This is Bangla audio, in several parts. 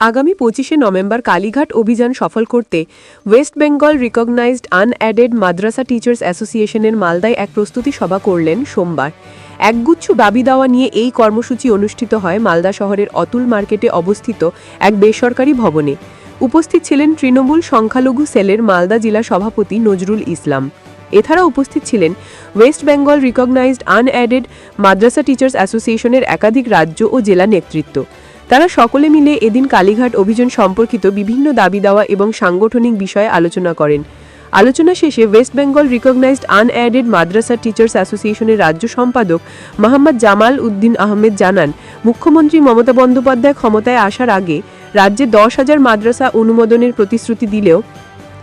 আগামী পঁচিশে নভেম্বর কালীঘাট অভিযান সফল করতে West Bengal recognized unaided madrasa teachers অ্যাসোসিয়েশনের মালদায় এক প্রস্তুতি সভা করলেন সোমবার। একগুচ্ছ দাবি দাওয়া নিয়ে এই কর্মসূচি অনুষ্ঠিত হয় মালদা শহরের অতুল মার্কেটে অবস্থিত এক বেসরকারি ভবনে। উপস্থিত ছিলেন তৃণমূল সংখ্যালঘু সেলের মালদা জেলা সভাপতি নজরুল ইসলাম। এছাড়া উপস্থিত ছিলেন West Bengal recognized unaided madrasa teachers অ্যাসোসিয়েশনের একাধিক রাজ্য ও জেলা নেতৃত্ব। তারা সকলে মিলে এদিন কালীঘাট অভিযান সম্পর্কিত বিভিন্ন দাবি দেওয়া এবং সাংগঠনিক বিষয়ে আলোচনা করেন। আলোচনা শেষে West Bengal recognized unaided madrasa teachers অ্যাসোসিয়েশনের রাজ্য সম্পাদক মোহাম্মদ জামাল উদ্দিন আহমেদ জানান, মুখ্যমন্ত্রী মমতা বন্দ্যোপাধ্যায় ক্ষমতায় আসার আগে রাজ্যে দশ হাজার মাদ্রাসা অনুমোদনের প্রতিশ্রুতি দিলেও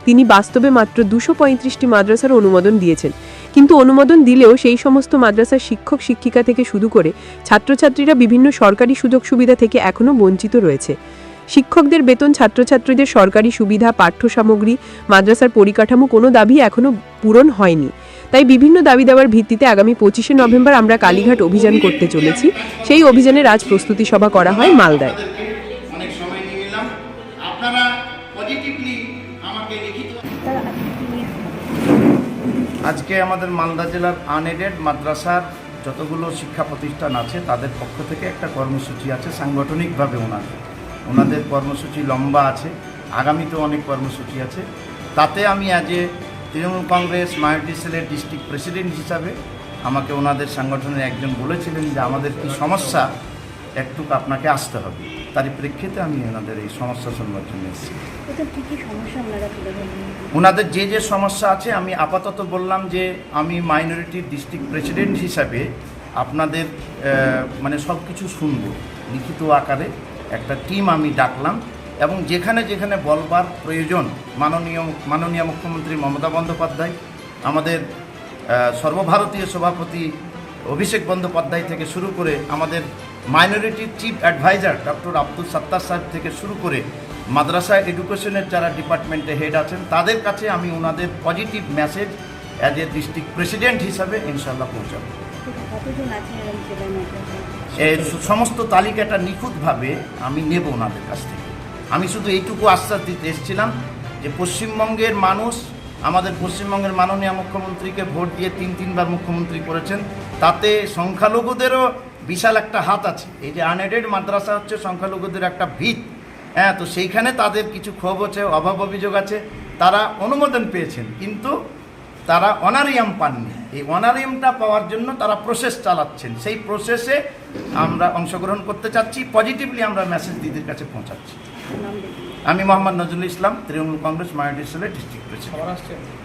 তিনি বাস্তবে মাত্র দুশো পঁয়ত্রিশটি মাদ্রাসার অনুমোদন দিয়েছেন। কিন্তু অনুমোদন দিলেও সেই সমস্ত মাদ্রাসার শিক্ষক, শিক্ষিকা থেকে শুরু করে ছাত্রছাত্রীরা বিভিন্ন সরকারি সুযোগ সুবিধা থেকে এখনও বঞ্চিত রয়েছে। শিক্ষকদের বেতন, ছাত্রছাত্রীদের সরকারি সুবিধা পাঠ্য সামগ্রী মাদ্রাসার পরিকাঠামো কোনো দাবি এখনও পূরণ হয়নি। তাই বিভিন্ন দাবি দেওয়ার ভিত্তিতে আগামী পঁচিশে নভেম্বর আমরা কালীঘাট অভিযান করতে চলেছি। সেই অভিযানের আজ প্রস্তুতি সভা করা হয় মালদায়। আপনারা পজিটিভলি আমাকে লিখিত আজকে আমাদের মালদা জেলার আনএডেড মাদ্রাসার যতগুলো শিক্ষা প্রতিষ্ঠান আছে, তাদের পক্ষ থেকে একটা কর্মসূচি আছে সাংগঠনিকভাবে ওনাদের ওনাদের কর্মসূচি লম্বা আছে, আগামীতেও অনেক কর্মসূচি আছে। তাতে আমি আজ এ তৃণমূল কংগ্রেস, মাইনরিটি সেলের ডিস্ট্রিক্ট প্রেসিডেন্ট হিসাবে আমাকে ওনাদের সাংগঠনের একজন বলেছিলেন যে আমাদের কি সমস্যা, একটু আপনাকে আসতে হবে। তারই প্রেক্ষিতে আমি ওনাদের এই সমস্যা শোনবার জন্য এসেছি ওনাদের যে যে সমস্যা আছে আমি আপাতত বললাম যে আমি মাইনরিটি ডিস্ট্রিক্ট প্রেসিডেন্ট হিসাবে আপনাদের মানে সব কিছু শুনব। লিখিত আকারে একটা টিম আমি ডাকলাম এবং যেখানে যেখানে বলবার প্রয়োজন মাননীয় মাননীয় মুখ্যমন্ত্রী মমতা বন্দ্যোপাধ্যায় আমাদের সর্বভারতীয় সভাপতি অভিষেক বন্দ্যোপাধ্যায় থেকে শুরু করে আমাদের minority chief adviser doctor Abdul Sattar সাহেব থেকে শুরু করে মাদ্রাসা এডুকেশনের যারা ডিপার্টমেন্টে হেড আছেন, তাদের কাছে আমি ওনাদের positive message as a district president হিসাবে ইনশাল্লাহ পৌঁছাবো। সমস্ত তালিকাটা নিখুঁতভাবে আমি নেব ওনাদের কাছ থেকে। আমি শুধু এইটুকু আশ্বাস দিতে এসেছিলাম যে পশ্চিমবঙ্গের মানুষ আমাদের পশ্চিমবঙ্গের মাননীয় মুখ্যমন্ত্রীকে ভোট দিয়ে তিন তিনবার মুখ্যমন্ত্রী করেছেন। তাতে সংখ্যালঘুদেরও বিশাল একটা হাত আছে। এই যে আনএডেড মাদ্রাসা হচ্ছে সংখ্যালঘুদের একটা ভিত। হ্যাঁ তো সেইখানে তাদের কিছু ক্ষোভ আছে, অভাব অভিযোগ আছে। তারা অনুমোদন পেয়েছেন। কিন্তু তারা অনারিয়াম পাননি। এই অনারিয়ামটা পাওয়ার জন্য তারা প্রসেস চালাচ্ছেন। সেই প্রসেসে আমরা অংশগ্রহণ করতে চাচ্ছি পজিটিভলি আমরা মেসেজ দিদির কাছে পৌঁছাচ্ছি। আমি মোহাম্মদ নজরুল ইসলাম তৃণমূল কংগ্রেস মাইনরিটি সেলের ডিস্ট্রিক্ট প্রেসিডেন্ট